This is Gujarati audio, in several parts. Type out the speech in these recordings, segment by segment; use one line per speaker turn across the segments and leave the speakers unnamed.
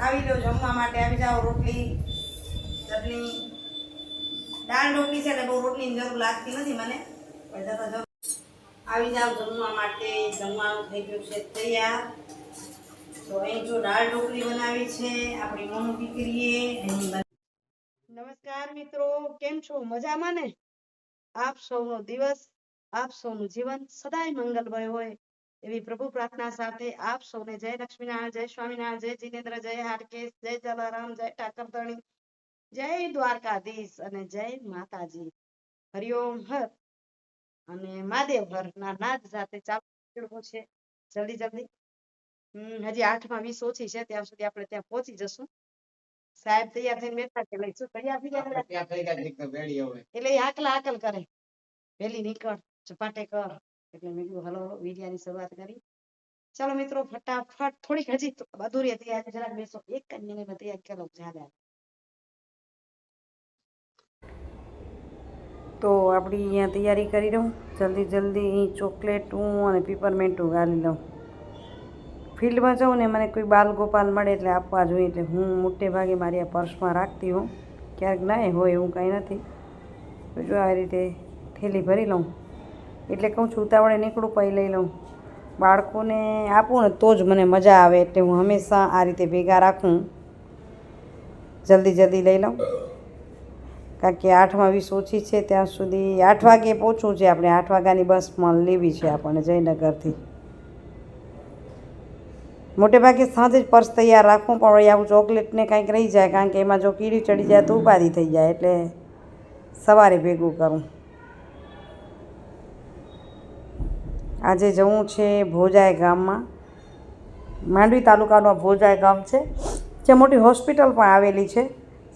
આવી લો જમવા માટે આવી જાઓ, રોટલી, ચટણી. દાળ રોટલી છે એટલે બહુ રોટલીની જરૂર લાગતી નથી મને આવી જાઓ જમવા માટે, જમવાનું થઈ ગયું છે તૈયાર. તો અહીં જો દાળ ઢોકળી બનાવી છે, આપણી મોનુ દીકરીએ નમસ્કાર મિત્રો, કેમ છો? મજામાં ને? આપ સૌનો દિવસ આપ સૌનું જીવન સદાય મંગલમય હોય. એવી પ્રભુ પ્રાર્થના સાથે આપ સૌને જય લક્ષ્મીનારાયણ જય સ્વામિનારાયણ જય જીનેન્દ્ર જય હાટકેશ જય જલારામ જય ઠાકરધણી જય દ્વારકાધીશ અને જય માતાજી. હરિઓમ હર. અને મહાદેવ હર ના નાદ સાથે ચાલુ છે. જલ્દી જલ્દી. હમ હજી આઠમાં વીસ ઓછી છે ત્યાં સુધી આપણે ત્યાં પહોંચી જશું. સાહેબ તૈયાર થઈને બેઠા છે લઈશું. તૈયાર થઈ ગયા એટલે આકલ આકલ કરે. વેલી નીકળ. ચપાટે કર. એટલે મેં કીધું, હલો વિડિયાની શરૂઆત કરી. ચાલો મિત્રો, ફટાફટ થોડીક હજી અધૂરી હતી, આજે જરાક બેસો. એક જ મિનિટમાં તૈયાર કરો જ્યાદા તો આપણી અહીંયા તૈયારી કરી દઉં જલ્દી જલ્દી અહીં ચોકલેટું અને પીપરમેન્ટું ગાળી લઉં. ફિલ્ડમાં જાઉં ને મને કોઈ બાલ ગોપાલ મળે એટલે આપવા જોઈએ. એટલે હું મોટે ભાગે મારી આ પર્સમાં રાખતી હોઉં. ક્યારેક ના હોય એવું કાંઈ નથી. તો જો આવી રીતે થેલી ભરી લઉં. એટલે કહું છું, ઉતાવળે નીકળું, પછી લઈ લઉં. બાળકોને આપું ને તો જ મને મજા આવે એટલે હું હંમેશા આ રીતે ભેગા રાખું. જલ્દી જલ્દી લઈ લઉં. કારણ કે આઠમાં વીસ ઓછી છે, ત્યાં સુધી આઠ વાગે પહોંચવું છે આપણે. આઠ વાગ્યાની બસમાં લેવી છે આપણને જયનગરથી. મોટે ભાગે સાંજે જ પર્સ તૈયાર રાખવું પણ વળી આવું ચોકલેટને કાંઈક રહી જાય, કારણ કે એમાં જો કીડી ચડી જાય તો ઉપાધિ થઈ જાય એટલે સવારે ભેગું કરું. આજે જવું છે ભોજાય ગામમાં. માંડવી તાલુકાનું ભોજાય ગામ છે જ્યાં મોટી હોસ્પિટલ પણ આવેલી છે.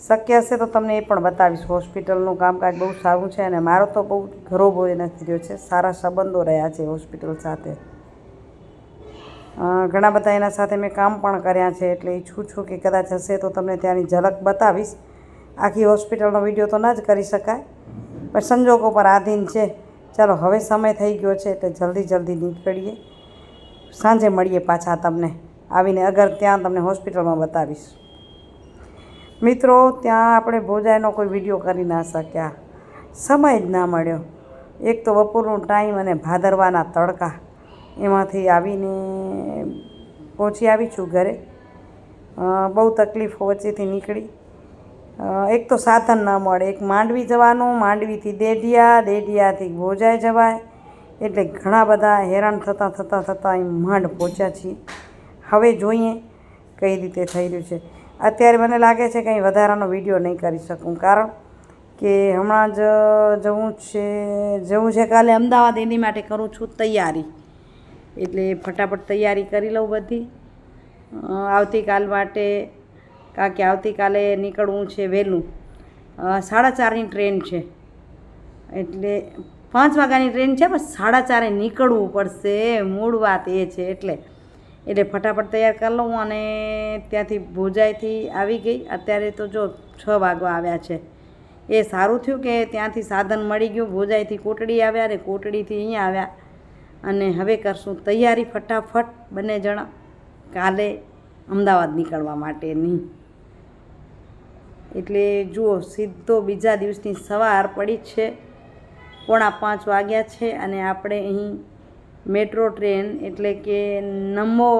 શક્ય હશે તો તમને એ પણ બતાવીશ. હોસ્પિટલનું કામકાજ બહુ સારું છે અને મારો તો બહુ ઘરોબો નથી રહ્યો છે. સારા સંબંધો રહ્યા છે હોસ્પિટલ સાથે. ઘણા બધા એના સાથે મેં કામ પણ કર્યા છે, એટલે ઈચ્છું છું કે કદાચ હશે તો તમને ત્યાંની ઝલક બતાવીશ. આખી હોસ્પિટલનો વીડિયો તો ના જ કરી શકાય, પણ સંજોગો પર આધીન છે. ચાલો, હવે સમય થઈ ગયો છે એટલે જલ્દી જલ્દી નીકળીએ. સાંજે મળીએ પાછા તમને આવીને, અગર ત્યાં તમને હોસ્પિટલમાં બતાવીશ. મિત્રો, ત્યાં આપણે ભોજાઈનો કોઈ વીડિયો કરી ના શક્યા. સમય જ ના મળ્યો. એક તો બપોરનો ટાઈમ અને ભાદરવાના તડકા. એમાંથી આવીને પહોંચી આવી છું ઘરે. બહુ તકલીફો વચ્ચેથી નીકળી. એક તો સાધન ન મળે, એક માંડવી જવાનું, માંડવીથી દેઢિયા, દેઢિયાથી ભોજાઈ જવાય. એટલે ઘણા બધા હેરાન થતાં થતાં થતાં અહીં માંડ પહોંચ્યા છીએ. હવે જોઈએ કઈ રીતે થઈ રહ્યું છે. અત્યારે મને લાગે છે કંઈ વધારાનો વીડિયો નહીં કરી શકું, કારણ કે હમણાં જ જવું છે જવું છે કાલે અમદાવાદ, એની માટે કરું છું તૈયારી. એટલે ફટાફટ તૈયારી કરી લઉં બધી. આવતીકાલ માટે કારણ કે આવતીકાલે નીકળવું છે વહેલું. સાડા ચારની ટ્રેન છે. એટલે પાંચ વાગ્યાની ટ્રેન છે, પણ સાડા ચારે નીકળવું પડશે. મૂળ વાત એ છે એટલે. એટલે ફટાફટ તૈયાર કરી લઉં અને ત્યાંથી ભોજાઈથી આવી ગઈ. અત્યારે તો જો છ વાગવા આવ્યા છે. એ સારું થયું કે ત્યાંથી સાધન મળી ગયું, ભોજાઈથી કોટડી આવ્યા અને કોટડીથી અહીંયા આવ્યા. અને હવે કરશું તૈયારી ફટાફટ. બંને જણા કાલે અમદાવાદ નીકળવા માટેની. એટલે જુઓ, સીધો બીજા દિવસની સવાર પડી જ છે. પોણા પાંચ વાગ્યા છે અને આપણે અહીં મેટ્રો ટ્રેન એટલે કે નમો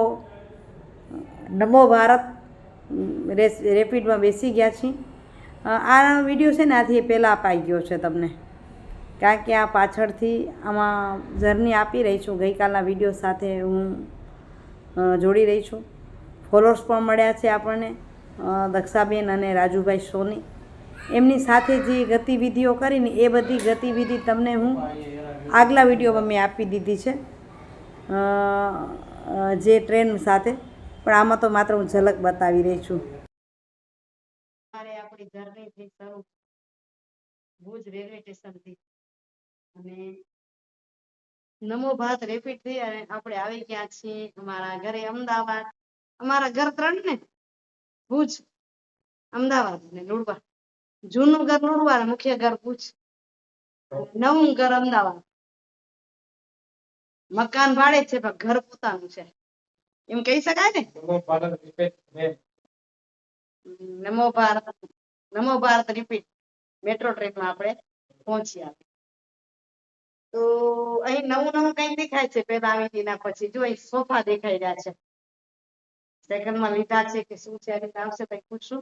નમો ભારત રેપિડમાં બેસી ગયા છીએ. આ વીડિયો છે ને આથી પહેલાં અપાઈ ગયો છે તમને. કારણ કે આ પાછળથી આમાં જર્ની આપી રહી છું. ગઈકાલના વીડિયો સાથે હું જોડી રહી છું. ફોલોઅર્સ પણ મળ્યા છે આપણને. દક્ષાબેન અને રાજુભાઈ સોની. એમની સાથે જે ગતિવિધિઓ કરીને એ બધી ગતિવિધિ તમને હું આગલા વિડીયોમાં મેં આપી દીધી છે. જે ટ્રેન સાથે. પણ આમાં તો માત્ર હું ઝલક બતાવી રહી છું. આપણી શરૂ ભુજ રેલવે સ્ટેશનથી અને નમો ભાત રેપિડથી અને આપણે આવી ગયા છીએ અમારા ઘરે અમદાવાદ. અમારા ઘર ત્રણ ને. ભુજ અમદાવાદ અને લુડવા. જૂનું ઘર લુડવા મુખ્ય ઘર ભુજ. નવું ઘર અમદાવાદ. મકાન ભાડે છે પણ ઘર પોતાનું છે. એમ કહી શકાય ને?
નમો ભારત
નમો ભારત રિપીટ મેટ્રો ટ્રેનમાં આપણે પહોંચ્યા. તો અહીં નવું નવું કઈ દેખાય છે પેલા આવી પછી. જો અહીં સોફા દેખાઈ રહ્યા છે. સેકન્ડમાં લીધા છે કે શું છે એની આવશે તો પૂછશું.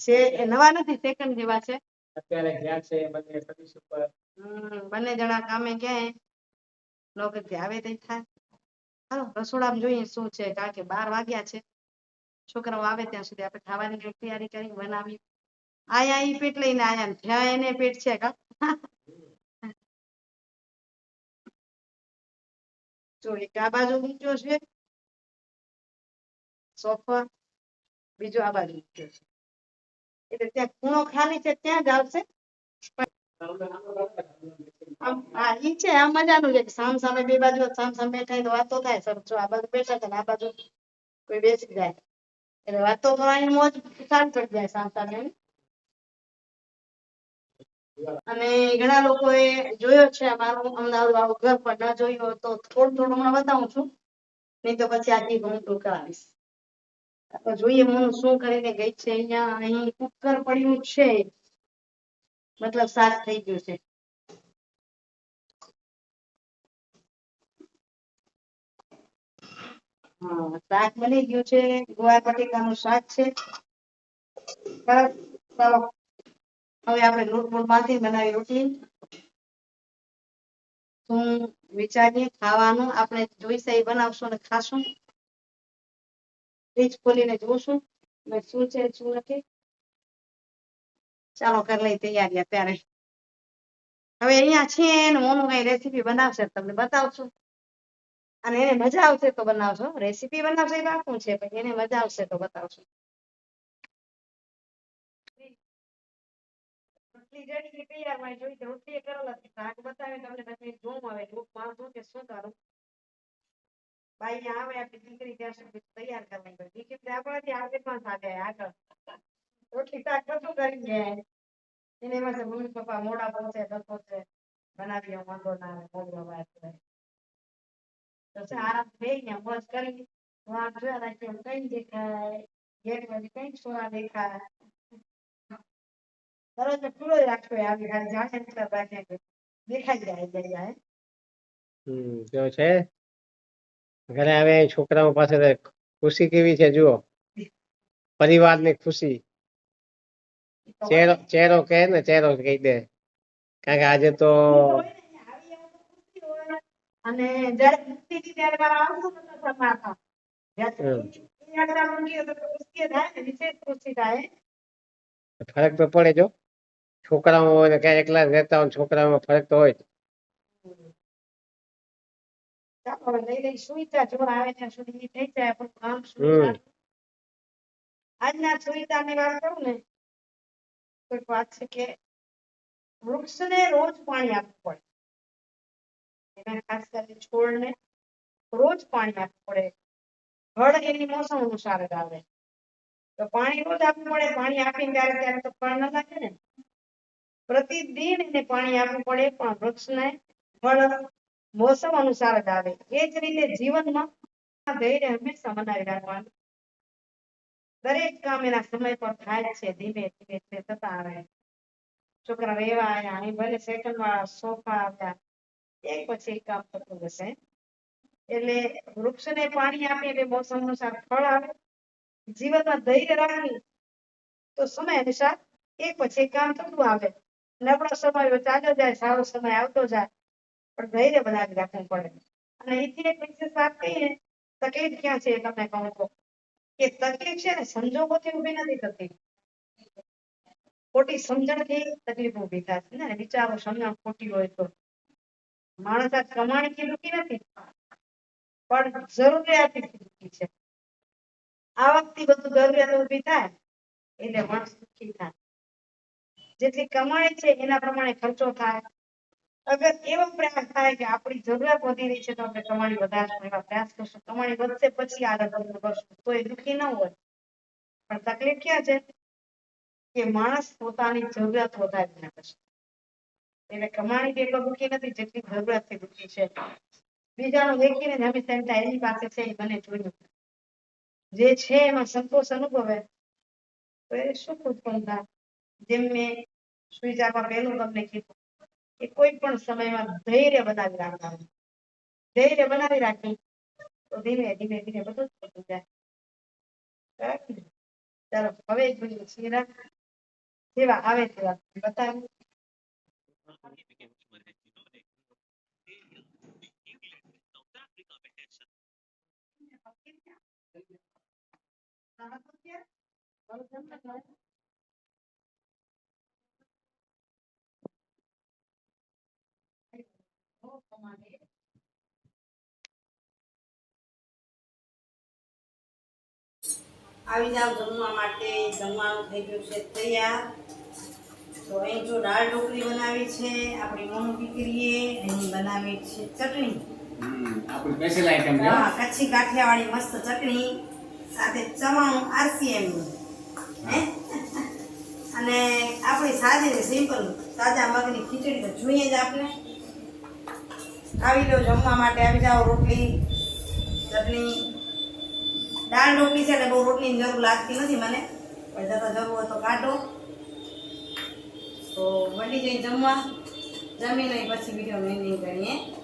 છે એ નવા નથી સેકન્ડ જેવા છે.
અત્યારે ગયા છે બંને સતીશ ઉપર.
હમ, બંને જણા કામે ક્યાંય? નોકરીથી આવે તે થાય. હાલો રસોડામાં જોઈએ શું છે કારણ કે બાર વાગ્યા છે. છોકરાઓ આવે ત્યાં સુધી આપણે ખાવાની કંઈક તૈયારી કરી બનાવી. આયા ઈ પેટ લઈને આયા. ને એને પેટ છે કા? જો એક આ બાજુ ઊંચો છે. સોફા, બીજો આ બાજુ મૂક્યો છે. એટલે ત્યાં ખૂણો ખાલી છે, ત્યાં જ આવશે. હા ઈ છે, આ મજાનું છે સામ સામે બે બાજુ સામ સામે બેઠા તો વાતો થાય સર બેઠા છે આ બાજુ કોઈ બેસી જાય. એટલે વાતો કરવાની મોજ સારું થઈ જાય સામ સામે. અને ઘણા લોકોએ જોયો છે અમારું અમદાવાદ વાળું ઘર પણ ન જોયું હોય તો થોડું થોડું હમણાં બતાવું છું. નહીં તો પછી આખી હું ટૂંક જોઈએ, હું શું કરીને ગઈ છે અહીંયા? અહીં કુકર પડ્યું છે. મતલબ સાત થઈ ગયું છે. શાક બની ગયું છે. ગુવાર બટેકાનું શાક છે. હવે આપણે લોટ બોટ બાંધી બનાવી રોટલી. શું વિચારીએ? ખાવાનું આપણે જોઈશે એ બનાવશું અને ખાશું. ફ્રીજ ખોલીને જોશું. શું છે, શું નથી. ચાલો કરી લઈ તૈયારી અત્યારે. હવે અહીંયા છે ને મોનું કઈ રેસીપી બનાવશે તમને બતાવશું. અને એને મજા આવશે તો બનાવશો. રેસીપી બનાવશે એ પાકું છે, પણ એને મજા આવશે તો બતાવશું. તૈયારમાં જોઈ રોટલી કરેલા શાક બતાવે તમને પછી જોમ આવે ગ્રુપમાં શું કે શું કરું ભાઈ આવે, આપણે દીકરી ત્યાં સુધી તૈયાર કરવાની હોય. દીકરી આપણાથી આગળ પણ સાથે આગળ. રોટલી શાક બધું કરી જાય એને એમાં મમ્મી, પપ્પા મોડા પહોંચે ડખો છે બનાવી વાંધો ના આવે મોડું વાત કરે તો આરામ થઈ ગયા મોજ કરી. વાંક જોયા રાખી કઈ દેખાય. ગેટમાંથી કઈ સોના દેખાય. દરરોજ ખુલ્લો જ રાખ્યો હોય આવી ખાલી જાણે દેખાઈ જાય જગ્યાએ
હમ જો છે. ઘરે આવે છોકરાઓ પાસે ખુશી કેવી છે જુઓ. પરિવારની ખુશી. ચહેરો ચહેરો કહે ને ચહેરો કહી દે. કારણ કે આજે તો
અને જયારે મુક્તિ થી ત્યારે મારા ને
ફરક તો પડે જો. છોકરાઓ એકલા રહેતા હોય ને છોકરાઓમાં ફરક તો હોય
સુવિધા ની વાત કરું ને તો વાત છે કે વૃક્ષને રોજ પાણી આપવું પડે એના ખાસ કરીને છોડને રોજ પાણી આપવું પડે હળ એની મોસમ અનુસાર જ આવે તો પાણી રોજ આપવું પડે પાણી આપીને ત્યારે ત્યારે તો ફળ ન લાગે ને પ્રતિદિન એને પાણી આપવું પડે પણ વૃક્ષને ફળ મોસમ અનુસાર જ આવે. એ જ રીતે જીવનમાં ધૈર્ય હંમેશા મનાવી રાખવાનું. દરેક કામ એના સમય પર થાય છે, ધીમે ધીમે તે થતા આવે. છોકરા રહેવા આવ્યા અહીં ભલે સેકન્ડ વાળા સોફા આવ્યા એક પછી એક કામ થતું જશે એટલે વૃક્ષને પાણી આપીએ એટલે મોસમ અનુસાર ફળ આવે. જીવનમાં ધૈર્ય રાખવી તો સમય અનુસાર એક પછી એક કામ થતું આવે. નબળો સમય ચાલ્યો જાય, સારો સમય આવતો જાય. પણ ધૈર્ય બનાવી રાખવું પડે. અને એથી એક વિશેષ વાત કહીએ તકલીફ ક્યાં છે તમને કહું તો? કે તકલીફ છે ને સંજોગોથી ઊભી નથી થતી. ખોટી સમજણથી તકલીફ ઊભી થશે ને. વિચારો સમજણ ખોટી હોય તો. માણસ આ કમાણીથી દુઃખી નથી. પણ જરૂરિયાતથી દુઃખી છે. આવકથી બધું જરૂરિયાત ઊભી થાય, એટલે માણસ દુઃખી થાય. જેટલી કમાણી છે એના પ્રમાણે ખર્ચો થાય અગર એવો પ્રયાસ થાય કે આપણી જરૂરિયાત વધી રહી છે તો આપણે કમાણી વધારશું એવા પ્રયાસ કરશું. કમાણી વધશે પછી આગળ ધંધો કરશું. તો એ દુઃખી ન હોય. પણ તકલીફ ક્યાં છે? કે માણસ પોતાની જરૂરિયાત વધારી ના કરશે એટલે કમાણી એટલો દુઃખી નથી જેટલી જરૂરિયાતથી દુઃખી છે. બીજાનું દેખીને હંમેશા એમ એની પાસે છે, એ મને જોયું જે છે એમાં સંતોષ અનુભવે. તો એ સુખ ઉત્પન્ન થાય જેમ મેં સુઈજામાં પહેલું તમને કીધું. કે કોઈ પણ સમયમાં ધૈર્ય બનાવી રાખવાનું ધૈર્ય બનાવી રાખી, તો ધીમે ધીમે ધીમે બધું જ થતું જાય. બરાબર ચાલો, હવે જોઈએ શીરા જેવા આવે તેવા બતાવ્યું આવી જાઓ જમવા માટે. જમવાનું થઈ ગયું છે તૈયાર. તો અહીં જો દાળ ઢોકળી બનાવી છે આપણી મોનું દીકરીએ અહીં બનાવી છે ચટણી.
આપણી સ્પેશિયલ આઈટમ છે. હા
કચ્છી કાઠિયાવાડી મસ્ત ચટણી સાથે ચવાણું આરસીએમ. હે? અને આપણી સાદી સિમ્પલ તાજા મગની ખીચડી તો જોઈએ જ આપણે. આવી લો જમવા માટે આવી જાઓ રોટલી ચટણી. દાળ ઢોકળી છે એટલે બહુ રોટલીની જરૂર લાગતી નથી મને. પણ જતા જરૂર હોય તો કાઢો. તો વળી જઈ જમવા. જમી લઈ પછી વીડિયો એન્ડિંગ કરીએ.